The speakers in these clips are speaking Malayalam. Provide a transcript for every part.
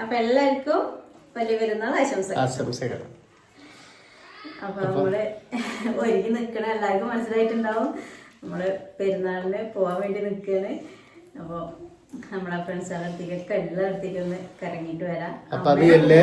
അപ്പൊ എല്ലാവർക്കും വലിയ പെരുന്നാൾ ആശംസ ആശംസകൾ. അപ്പൊ നമ്മൾ ഒരുങ്ങി നിക്കണ. എല്ലാവർക്കും മനസ്സിലായിട്ടുണ്ടാവും. നമ്മൾ പെരുന്നാളിന് പോവാൻ വേണ്ടി നിക്കാണ്. അപ്പൊ നമ്മളെ ഫ്രണ്ട്സ് അടുത്തേക്കൊക്കെ എല്ലായിടത്തേക്കും ഒന്ന് കറങ്ങിട്ട് വരാം. അപ്പൊ അത് എല്ലാ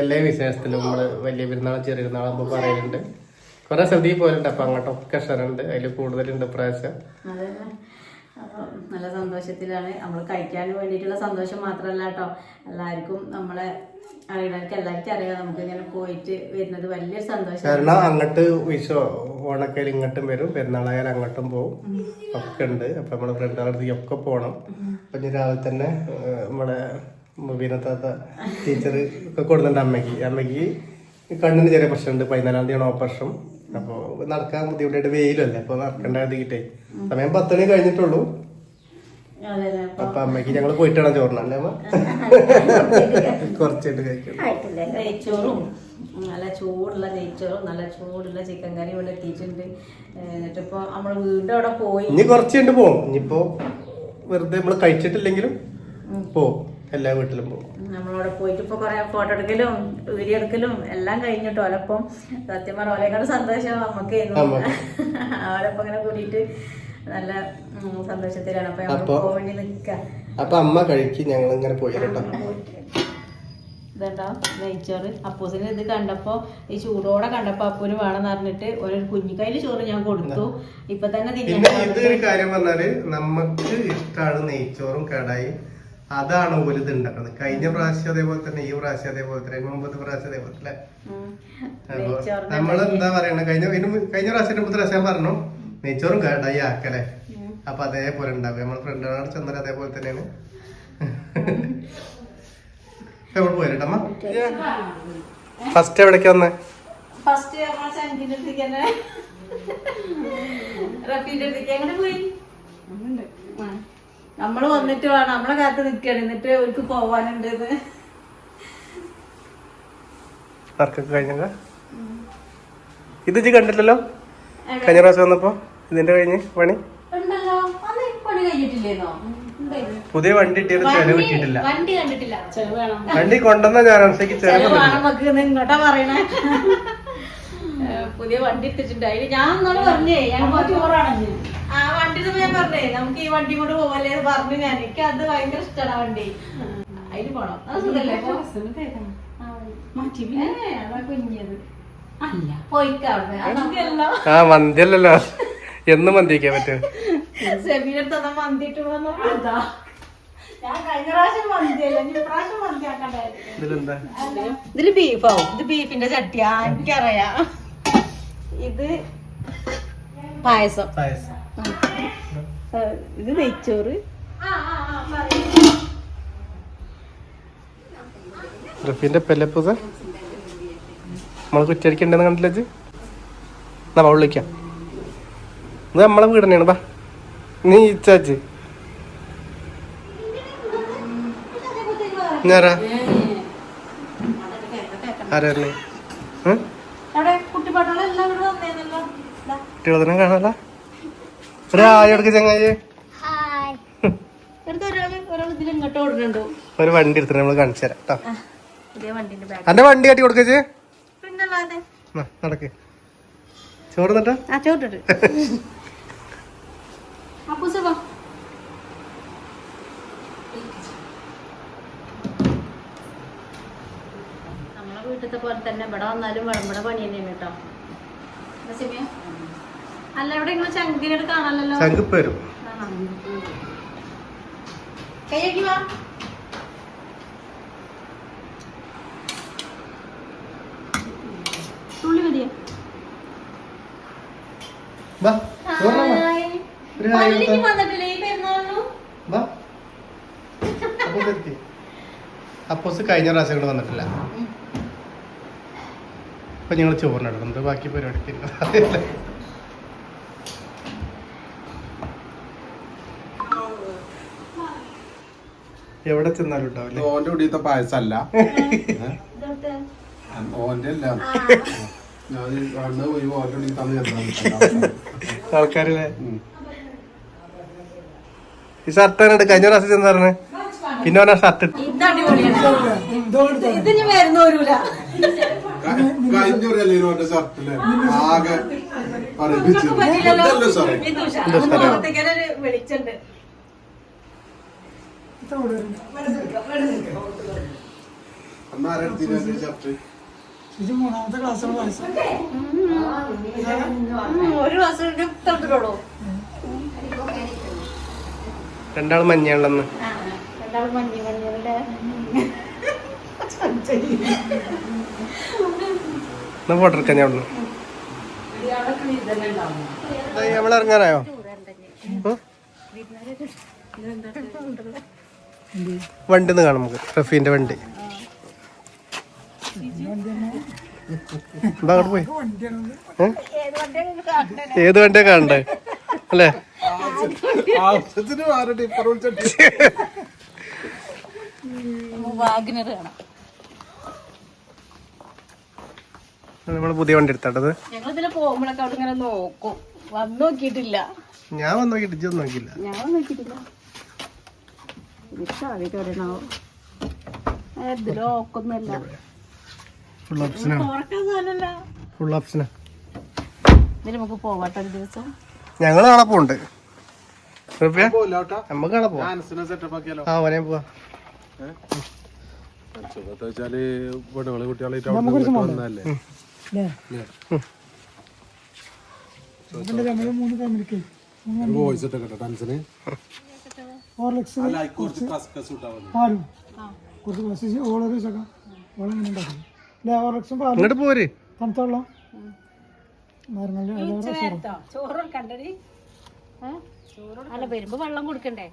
എല്ലാ വിശേഷത്തിലും നമ്മൾ വലിയ പെരുന്നാളും ചെറിയ പെരുന്നാളും പറയുന്നുണ്ട് കുറെ സ്ഥലത്തേക്ക് പോലുണ്ട് അപ്പൊ അങ്ങോട്ടൊക്കെ ക്ഷണമുണ്ട് അതിൽ കൂടുതലുണ്ട് പ്രാവശ്യം. അതന്നെ അപ്പൊ നല്ല സന്തോഷത്തിലാണ്. നമ്മൾ കഴിക്കാൻ വേണ്ടിയിട്ടുള്ള സന്തോഷം മാത്രമല്ല കേട്ടോ. എല്ലാവർക്കും നമ്മളെ അറിയണവർക്ക് എല്ലാവർക്കും അറിയാം. നമുക്ക് ഇങ്ങനെ പോയിട്ട് വരുന്നത് വലിയൊരു സന്തോഷം അങ്ങോട്ട് വിശോ ഓണക്കയിൽ ഇങ്ങോട്ടും വരും. പെരുന്നാളായാലും അങ്ങോട്ടും പോകും ഒക്കെ ഉണ്ട്. അപ്പൊ നമ്മുടെ ഫ്രണ്ടുകാരുടെ ഒക്കെ പോകണം അപ്പൊ രാവിലെ തന്നെ നമ്മുടെ മുബീനത്താത്ത ടീച്ചർ ഒക്കെ കൊടുക്കുന്നുണ്ട് അമ്മയ്ക്ക്. അമ്മയ്ക്ക് കണ്ണിന് ചെറിയ പ്രശ്നമുണ്ട്. പതിനാലാം തീയതിയാണ് ഓപ്പറേഷൻ. അപ്പോൾ നടക്കാൻ ബുദ്ധിമുട്ടായിട്ട് വെയിലല്ലേ അപ്പോൾ നടക്കണ്ടായിട്ടേ സമയം പത്ത് മണി കഴിഞ്ഞിട്ടുള്ളൂ. അപ്പൊ അമ്മയ്ക്ക് ഞങ്ങൾ പോയിട്ടാണ് ചോറിന് ചോറിനല്ലേ അമ്മ? കുറച്ചായിട്ട് കഴിക്കണം നെയ്ച്ചോറും നല്ല ചൂടുള്ള നെയ്ച്ചോറും നല്ല ചൂടുള്ള ചിക്കൻ കറിയും ഇവിടെ എത്തിയിട്ടുണ്ട്. എന്നിട്ടിപ്പോ നമ്മൾ വീണ്ടും അവിടെ പോയി. ഇനി കുറച്ച് കഴിഞ്ഞിട്ട് പോകും ഇനിയിപ്പോ വെറുതെ നമ്മൾ കഴിച്ചിട്ടില്ലെങ്കിലും പോവും. എല്ലാ വീട്ടിലും പോകും നമ്മളവിടെ പോയിട്ട് ഇപ്പൊ കൊറേ ഫോട്ടോ എടുക്കലും വീഡിയോ എടുക്കലും എല്ലാം കഴിഞ്ഞിട്ടോ ഓലപ്പം സത്യം പറഞ്ഞ ഓലേക്കാട് സന്തോഷം നമുക്ക് അവരപ്പം ഇങ്ങനെ കൂടിയിട്ട് നല്ല സന്തോഷത്തിലാണ്. അപ്പൊ ഞങ്ങൾ പോകാൻ വേണ്ടി നിക്കാം. അപ്പൊ അമ്മ കഴിക്ക് ഞങ്ങൾ ഇങ്ങനെ പോയി ഇതെന്താ? നെയ്ച്ചോറ്. അപ്പൂസിന് ഇത് കണ്ടപ്പോ ഈ ചൂടോടെ കണ്ടപ്പോ അപ്പൂന് വേണമെന്ന് പറഞ്ഞിട്ട് ഒരു കുഞ്ഞിക്കൈയിൽ ചോറ് ഞാൻ കൊടുത്തു. ഇപ്പൊ തന്നെ തിന്നാൻ ഇതൊരു കാര്യം പറഞ്ഞാൽ നമുക്ക് ഇഷ്ടമാണ് നെയ്ച്ചോറും കടായി. അതാണ് ഒരു ഇത് ഉണ്ടാക്കുന്നത് കഴിഞ്ഞ പ്രാവശ്യം അതേപോലെ തന്നെ ഈ പ്രാവശ്യം അതേപോലെ തന്നെ മുമ്പത്തെ പ്രാവശ്യം അതേപോലെ തന്നെ. അപ്പൊ നമ്മൾ എന്താ പറയണ? കഴിഞ്ഞ കഴിഞ്ഞ പ്രാവശ്യം മുമ്പത്തെ പ്രാവശ്യം പറഞ്ഞു നെയ്ച്ചോറും കടായി ആക്കലേ. അപ്പൊ അതേപോലെ ഉണ്ടാവും നമ്മളെ ഫ്രണ്ടുകളോട് ചെന്നാൽ അതേപോലെ തന്നെയാണ്. എവിടെ പോയിട്ടമ്മ ഫസ്റ്റ് എവിടേക്ക് വന്നേ? ഫസ്റ്റ് റഫീന്റെ അടുത്തേക്ക്. എങ്ങനെ പോയി. നമ്മൾ വന്നിട്ട് വേണം. നമ്മളെ കാത്ത് നിൽക്കണം എന്നിട്ട് അവർക്ക് പോവാനുണ്ട് ഇത് ഇജ്ജ് കണ്ടില്ലല്ലോ? കഴിഞ്ഞ പ്രാവശ്യം വന്നപ്പോ? ഇതിന്റെ കഴിഞ്ഞ്? പണി. പുതിയ വണ്ടി ഇട്ടിയത് ചെലവ് കിട്ടിയിട്ടില്ല. വണ്ടി കണ്ടിട്ടില്ല. കൊണ്ടുവന്ന ഞാൻ ചെലവ് ചെലവ് ഇങ്ങോട്ടാ പറയണേ. പുതിയ വണ്ടി എടുത്തിട്ടുണ്ട് അതിന് ഞാൻ ഒന്നാണ് പറഞ്ഞേ ഞാൻ ആ വണ്ടി ഞാൻ പറഞ്ഞേ നമുക്ക് ഈ വണ്ടി കൊണ്ട് പോവല്ലേ പറഞ്ഞു ഞാൻ. എനിക്ക് അത് ഭയങ്കര ഇഷ്ടമാണ് വണ്ടി. അതിന് പോണം. അത് സുഖല്ലേ? കുഞ്ഞത്. അല്ല. അതൊക്കെയല്ലോ ആ മന്തിയല്ലല്ലോ എന്നും മന്തിക്കാൻ പറ്റും. അതാ. ഇനി മന്തി ആക്കണ്ടായിരുന്നു. ഇതിലെന്താ? ഇതിൽ ബീഫാവും ഇത് ബീഫിന്റെ ചട്ടിയാ. എനിക്കറിയാം. ഇത് പായസം. പായസം. ഇത് നെയ്ച്ചോറ്. റഫീന്റെ പെല്ലപ്പൂസ നമ്മളെ കുറ്റടിക്കണ്ടെന്ന് കണ്ടില്ല? എന്നാ വിളിക്കാം. ഇത് നമ്മളെ വീട് തന്നെയാണ് ബാ നീ ഇച്ചാച്ച് ഞാറാ ആരായിരുന്നു അവിടെ കുട്ടിപ്പാട്ടുകൾ എല്ലാം ഇവിടെ വന്നേന്നല്ലോ ദാ. കുട്ടികളെ കാണാല ഒരു ആയി എടുക്ക ചങ്ങായി? ഒരു വണ്ടി എടുത്തിട്ട് നമ്മൾ കാണിച്ചു തരാം കേട്ടോ അന്റെ വണ്ടി കട്ടി കൊടുക്കച്ചേ നടക്ക്. ചോറ് തട്ടാ നമ്മളെ വീട്ടിലത്തെ പോലെ തന്നെ ഇവിടെ വന്നാലും വിളമ്പട പണി തന്നെയാണ് കേട്ടോ. വരും വാ. അപ്പൂസ് കഴിഞ്ഞ പ്രാവശ്യം കൂടെ വന്നിട്ടില്ല. അപ്പൊ ഞങ്ങൾ ചോറിനെടുക്കുന്നുണ്ട്. ബാക്കി പരിപാടിക്ക് എവിടെ ചെന്നാലും ഉണ്ടാവില്ലേ ഓന്റെ കുടിയത്തെ പായസല്ല. ഓന്റെ അല്ല ആൾക്കാരില്ലേ? ഈ ഷർട്ടാണ് കഴിഞ്ഞ പ്രാവശ്യം ചെന്ന് പറഞ്ഞേ പിന്നെ പറഞ്ഞ ഷർട്ട് ആകെ പറയിപ്പിച്ചു ഇതൊക്കെ പറ്റില്ലല്ലോ ഇതല്ലേ സാറേ ഇത് ഉഷാ. അത് മുഖത്തേക്കൊരു വെളിച്ചുണ്ട് അന്ന് ആരെടുത്തില്ല ഷർട്ട് ഇത് മൂന്നാമത്തെ ഉം, ഒരു തൊട്ടിട്ടുള്ളൂ രണ്ടാൾ മഞ്ഞയാണെന്ന് രണ്ടാളും മഞ്ഞ മഞ്ഞളുടെ എന്നാ ഫോട്ടോ എടുക്കാൻ ഞാൻ നമ്മൾ ഇറങ്ങാനായോ? വണ്ടി ഒന്ന് കാണാം നമുക്ക്. റഫീന്റെ വണ്ടി. എന്താ അങ്ങോട്ട് പോയി? ഏത് വണ്ടിയാ കാണണ്ടേ? അല്ലേ? നമ്മൾ പുതിയ വണ്ടി എടുത്തത് വന്ന് നോക്കിയിട്ടില്ല. ഞാൻ വന്നോക്കിട്ടില്ല ഞാൻ നോക്കിയിട്ടില്ല. ഇഷ്ടമായിട്ട് വരണോ ഇതിലോ ഒക്കൊന്നുമല്ല ഫുൾ ഓപ്ഷനാണ് ഫുൾ ഓപ്ഷനാ നമുക്ക് പോവാട്ടോ ഒരു ദിവസം. ഞങ്ങൾ കാണാൻ പോണ്ട് നമുക്ക് പോവാം. ആക്കിയാലോ? ആ വരെ പോവാ. വോയിസ് കേട്ടോ ഹോർലിക്സ് അല്ല കുറച്ച് പാലും. കുറച്ച് ബസ് ഓളൊരു ചക്ക ഓളം ഇങ്ങനെ ഉണ്ടാക്കും. അല്ലെ ഹോർലിക്സും പാലും. പോരെ. തണുത്ത വെള്ളം. മരങ്ങളിൽ കണ്ടടി അല്ല വരുമ്പോ വെള്ളം കൊടുക്കണ്ടേ?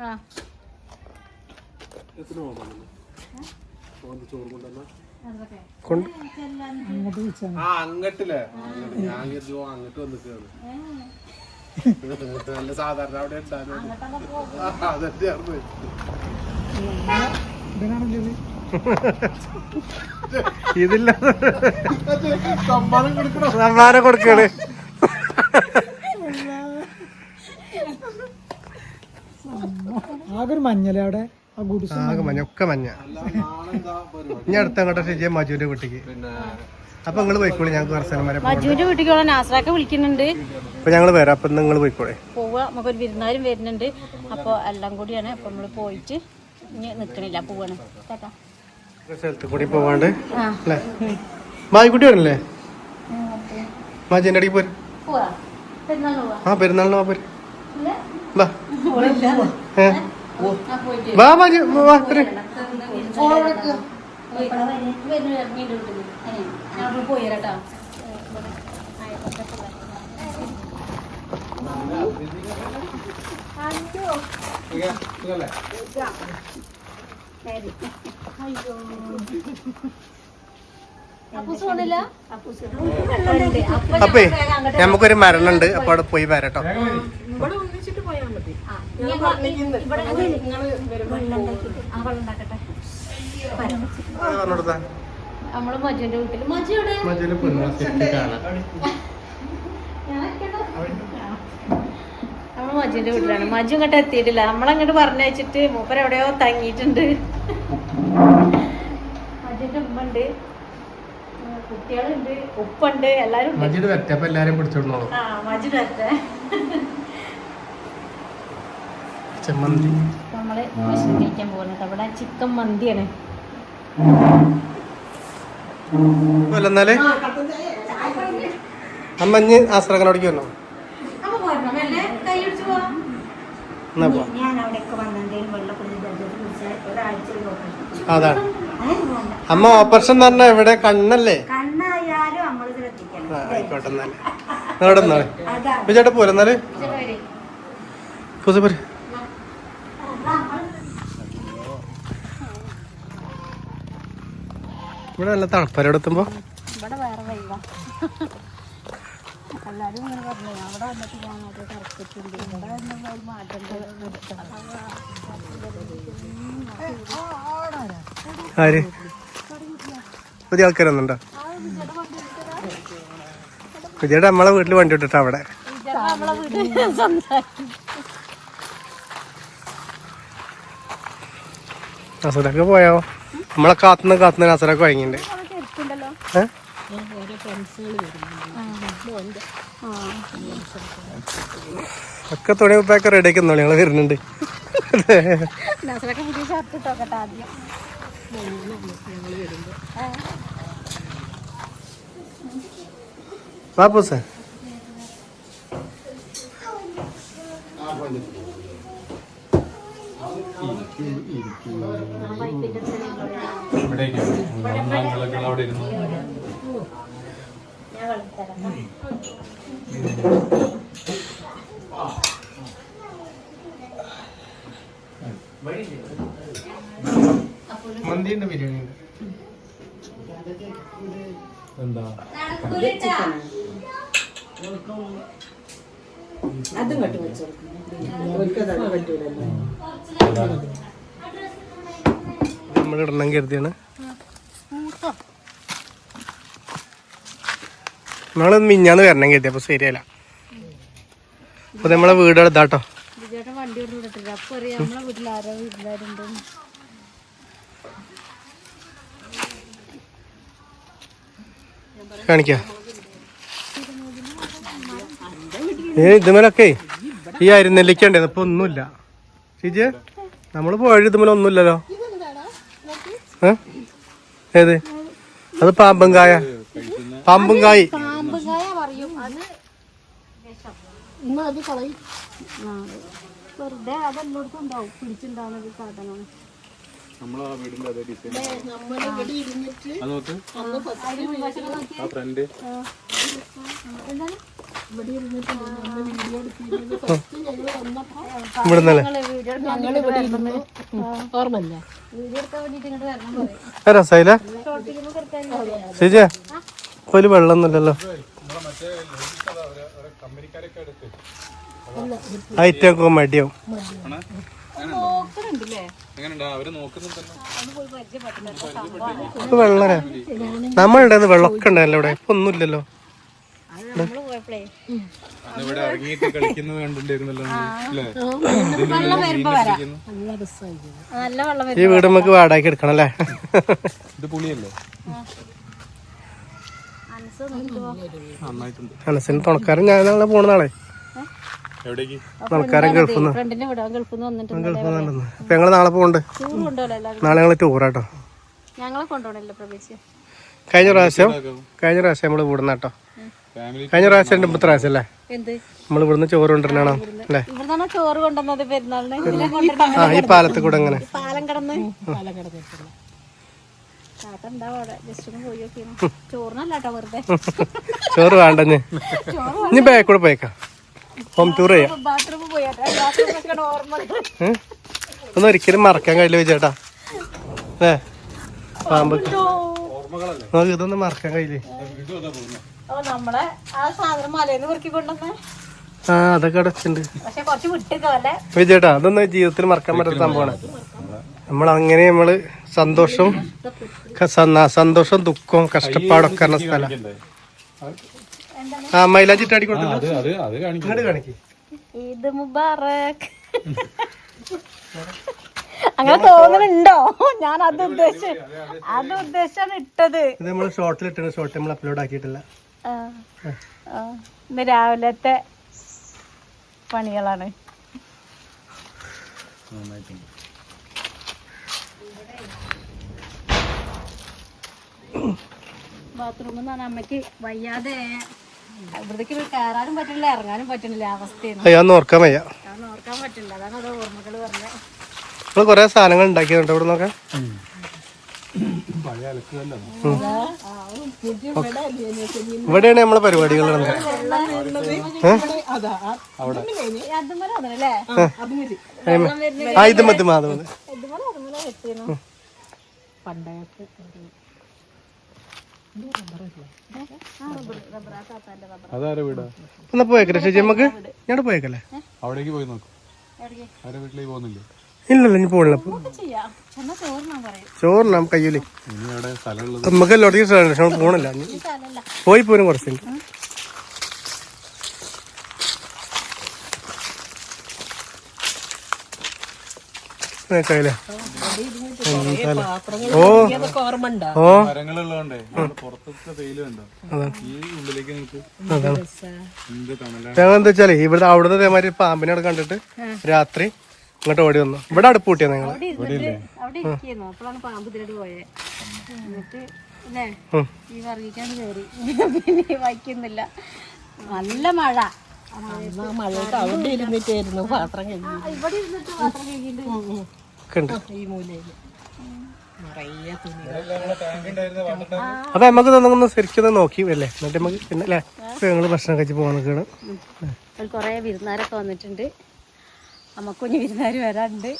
ആ. അങ്ങോട്ട് വെച്ചാൽ ആ അങ്ങട്ടില്ലേ? ഞാൻ കരുതി ഓ അങ്ങട്ട് വന്നിട്ടാണ് നല്ല സാധാരണ അവിടെ ഇതില്ല സമ്മാനം കൊടുക്കണ സമ്മാനം കൊടുക്കാണ്. ആകെ ഒരു മഞ്ഞല്ലേ അവിടെ? ആ ഗുഡ്സ് ആകെ മഞ്ഞ ഒക്കെ മഞ്ഞ. എന്താ പരിപാടി? ഇനി അടുത്തങ്ങോട്ട് ശരിയാ മജുവിന്റെ വീട്ടിക്ക് പിന്നെ അപ്പൊ നിങ്ങൾ പോയിക്കോളെ ഞങ്ങൾക്ക് കുറച്ച് വരെ മജുവിന്റെ വീട്ടിലേക്ക് നാസറാക്ക വിളിക്കുന്നുണ്ട്. അപ്പൊ ഞങ്ങൾ വരാം അപ്പൊ നിങ്ങൾ പോയിക്കോളെ. പോവുക നമുക്കൊരു വിരുന്നാരും വരുന്നുണ്ട്. അപ്പോൾ എല്ലാം കൂടിയാണ് അപ്പോൾ നമ്മൾ പോയിട്ട് ഇനി നിൽക്കണില്ല പോവാണ്. സ്ഥലത്ത് കൂടി പോവാണ്ട്. അല്ലേ? മായിക്കുട്ടി വരല്ലേ മാജിന്റെ അടിക്ക് പോര്. പോവാ? പോവാ? ആ പെരുന്നാളിന് വാ പോര്? വാ. വാ മാജി വാ പോര് പോയി കേട്ടോ അപ്പേ നമുക്കൊരു മരണം ഉണ്ട് അപ്പൊ അവിടെ പോയി വരട്ടോ. പറഞ്ഞോടുത്താ നമ്മൾ മജുവിന്റെ വീട്ടിൽ. മജു നമ്മൾ മജുവിന്റെ വീട്ടിലാണ്. മജു ഇങ്ങോട്ട് എത്തിയിട്ടില്ല. നമ്മളങ്ങോട്ട് പറഞ്ഞയച്ചിട്ട് മൂപ്പര എവിടെയോ തങ്ങിയിട്ടുണ്ട്. മജുവിന്റെ ഉമ്മ ഉണ്ട് കുട്ടികളുണ്ട്. ഉപ്പുണ്ട്. എല്ലാരും മജീട് വരട്ടെ അപ്പൊ എല്ലാരും പിടിച്ചോളൂ ആ മജു വരട്ടെ ചെമ്മന്തി. നമ്മൾ വിശ്രമിക്കാൻ പോകുന്നത്. അവിടെ ചിക്കൻ മന്തിയാണ്. അല്ല എന്നാലേ അമ്മ ഇഞ്ഞ് ആശ്രകനോടേക്ക് വന്നോ? അതാണ്. അമ്മ ഓപ്പറേഷൻ എന്ന് പറഞ്ഞാ ഇവിടെ കണ്ണല്ലേ? ആയിക്കോട്ടെ എന്നാലേ. എന്നാൽ? എന്നാൽ പൂസ പോര്. ഇവിടെ നല്ല തണുപ്പര ഇവിടെ എത്തുമ്പോ? ഇവിടെ വേറെ വൈവ എല്ലാരും ഇങ്ങനെ പറഞ്ഞു. അവിടെ വന്നിട്ട് ഞാൻ അത് കറക്കിട്ടുണ്ട് ഇവിടെ വന്നുള്ള ഒരു മാറ്റം ആര്? പുതിയ ആൾക്കാരൊന്നുണ്ടോ? വിജയുടെ നമ്മളെ വീട്ടിൽ വണ്ടി ഇട്ടിട്ട് അവിടെ. നസറൊക്കെ പോയോ? നമ്മളെ കാത്തുനിന്ന് കാത്തുനിന്ന് നസറൊക്കെ വഴങ്ങിണ്ട് ഒക്കെ തുണി ഉപ്പൊക്കെ റെഡി ആക്കുന്നു ഞങ്ങൾ വരുന്നുണ്ട്. നസറൊക്കെ പുതിയ ഷർട്ട് ഇട്ടോക്കട്ടെ ആദ്യം അവിടെ ഇരുന്നു ഞാൻ വളർത്തരാം മന്തി ഉണ്ട് ബിരിയാണി ഉണ്ട്. എന്താ? അതും കെട്ടി വെച്ചു നമ്മൾ ഇടണം കരുതിയാണ്. നമ്മൾ മിഞ്ഞാന്ന് വരണം കരുതി അപ്പൊ ശരിയല്ല. അപ്പൊ നമ്മളെ വീട് എടുത്താട്ടോ. ഇതുമലൊക്കെ കാണിക്ക. ഏ ഈ അരുന്നെല്ലിക്കണ്ടേ ഇപ്പൊ ഒന്നുമില്ല. ചേച്ചി നമ്മൾ പോയത് ഇതുമല ഒന്നുമില്ലല്ലോ? ഏത്? അത് പാമ്പും കായ പാമ്പും കായ് പാമ്പുകായ. പറയും അത് ആ. വെറുതെ അതെല്ലായിടത്തും ഉണ്ടാവും. പിടിച്ചുണ്ടാവുന്ന ഒരു സാധനമാണ്. നമ്മളെ ആ വീടിന്റെ അതേ ഡിസൈൻ അത് നോക്ക്. ആ ഫ്രണ്ട് ഇവിടെ ഓർമ്മല്ല വീഡിയോ ചേച്ചിയാ ഇപ്പൊ അതിൽ വെള്ളമൊന്നുമില്ലല്ലോ. ഐറ്റൊക്കെ മടിയാവും. വെള്ളം നമ്മളുണ്ടായിരുന്നു വെള്ളമൊക്കെ ഉണ്ടായിരുന്നു ഇവിടെ. ഇപ്പൊ ഒന്നുമില്ലല്ലോ. ഈ വീട് നമുക്ക് വാടകയ്ക്ക് എടുക്കണം അല്ലേ? ഇത് പുളിയല്ലേ? അനസിന് തുണക്കാരൻ ഞാനാണ് പോണ നാളെ. തുണക്കാരൻ ഗൾഫിൽ നിന്ന്. അപ്പൊ ഞങ്ങൾ നാളെ പോകണ്ട് നാളെ ഞങ്ങൾ ടൂറാട്ടോ കഴിഞ്ഞ പ്രാവശ്യം കഴിഞ്ഞ പ്രാവശ്യം നമ്മൾ കൂടുന്നാട്ടോ കേട്ടോ. കഴിഞ്ഞ പ്രാവശ്യം രണ്ട് ഇപ്പത്തെ പ്രാവശ്യം അല്ലേ എന്ത്? നമ്മൾ ഇവിടുന്ന് ചോറ് കൊണ്ടുവരണോ അല്ലേ? ഇവിടുന്നാണ് ചോറ് കൊണ്ടുവന്നത് പെരുന്നാളിന്? ആ ഈ പാലത്ത് കൂടെ അങ്ങനെ പാലം കടന്ന്? ചോറ് വേണ്ട ഇനി ബാക്ക് കൂടെ പോയേക്കാം. ഹോം ടൂർ ചെയ്യാം? ഒന്നും ഒരിക്കലും മറക്കാൻ കഴിയില്ല ചേട്ടാ ഏ പാമ്പ് നോക്ക് ഇതൊന്നും മറക്കാൻ കഴിയില്ലേ? ഓ നമ്മളെ ആ സാധനം മലയിൽ പെറുക്കി കൊണ്ടുവന്ന് ആ അതൊക്കെ അടച്ചുണ്ട് പക്ഷെ കുറച്ച് വിട്ടേക്കല്ലേ വിജയേട്ടാ അതൊന്നും ജീവിതത്തിൽ മറക്കാൻ പറ്റാത്ത സംഭവമാണ്. നമ്മൾ അങ്ങനെ നമ്മൾ സന്തോഷവും സന്തോഷവും ദുഃഖവും കഷ്ടപ്പാടൊക്കെ ഉള്ള സ്ഥലം. ആ മൈലാഞ്ചിട്ട് അടി കൊടുത്തു അത് അത് അത് കാണിക്കും ഇങ്ങോട്ട് കാണിക്ക്. ഇത് മുബാറക്. അങ്ങനെ തോന്നുന്നുണ്ടോ ഞാൻ അത് ഉദ്ദേശിച്ചു അത് ഉദ്ദേശിച്ചാണ് ഇട്ടത്. ഇത് നമ്മൾ ഷോർട്ടിൽ ഇട്ടത് ഷോർട്ട് നമ്മൾ അപ്ലോഡ് ആക്കിയിട്ടില്ല. ഇന്ന് രാവിലത്തെ പണികളാണ്. ബാത്റൂമിൽ നിന്നാണ് അമ്മയ്ക്ക് വയ്യാതെ ഇവിടേക്ക് കയറാനും പറ്റണില്ല ഇറങ്ങാനും പറ്റണില്ല അവസ്ഥയാണ്. ഓർക്കാൻ വയ്യ. ഓർക്കാൻ പറ്റില്ല. അതാണ് അത് ഓർമ്മകൾ പറഞ്ഞത്. ഇപ്പൊ കുറെ സാധനങ്ങൾ ഉണ്ടാക്കിയിട്ടുണ്ട് ഇവിടെ നോക്കാം ഇവിടെയാണ് നമ്മളെ പരിപാടികൾ ആ ഇത് മതി മാധവ ഇതുപോലെ അതുമല വെച്ചിരുന്നു അതാരെ വീടാ? എന്നാ പോയേക്കല്ലേ ചേച്ചി നമുക്ക് ഞാൻ പോയേക്കല്ലേ? അവിടേക്ക് പോയി നോക്കും. ആരെ വീട്ടിലേക്ക് പോകുന്നില്ലേ? ഇല്ലല്ലോ ഇനി പോണില്ല. ചോറിനാ കയ്യൂലേ. നമുക്ക് എല്ലായിടത്തേക്കും സ്ഥലമുണ്ട് പക്ഷെ പോണില്ല. പോയി പോരും കുറച്ചുണ്ട് നിനക്കല്ലേ ഓ. ഓ. ഞങ്ങൾ എന്താ വെച്ചാൽ ഇവിടെ അവിടുത്തെ അതേമാതിരി പാമ്പിനെ കണ്ടിട്ട് രാത്രി ഇങ്ങോട്ട് ഓടി വന്നു. ഇവിടെ അടുപ്പ് കൂട്ടിയാ നിങ്ങൾ? വയ്ക്കുന്നില്ല. നല്ല മഴ. അവിടെ ഇരുന്നിട്ടായിരുന്നു പാത്രം അപ്പൊ നമുക്ക് തന്നെ ശരിക്കും നോക്കി അല്ലേ എന്നിട്ട് നമുക്ക് പിന്നെ അല്ലേ? ഞങ്ങൾ ഭക്ഷണം കഴിച്ച് പോകാൻ നിൽക്കണം കൊറേ വിരുന്നാരൊക്കെ വന്നിട്ടുണ്ട്. നമുക്കുഞ്ഞ് വിരുന്നാർ വരാറുണ്ട്.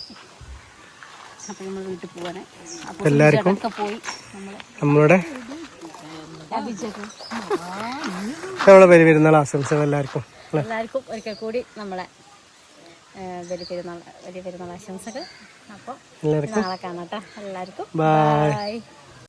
അപ്പം നമ്മൾ വീട്ടിൽ പോവാനെ അപ്പോൾ എല്ലാവർക്കും പോയി നമ്മളുടെ നമ്മളെ പെരുന്നാൾ ആശംസകൾ എല്ലാവർക്കും എല്ലാവർക്കും ഒരിക്കൽ കൂടി നമ്മളെ വലിയ പെരുന്നാൾ വലിയ പെരുന്നാൾ ആശംസകൾ. അപ്പോൾ നാളെ കാണാം കേട്ടോ എല്ലാവർക്കും. ബൈ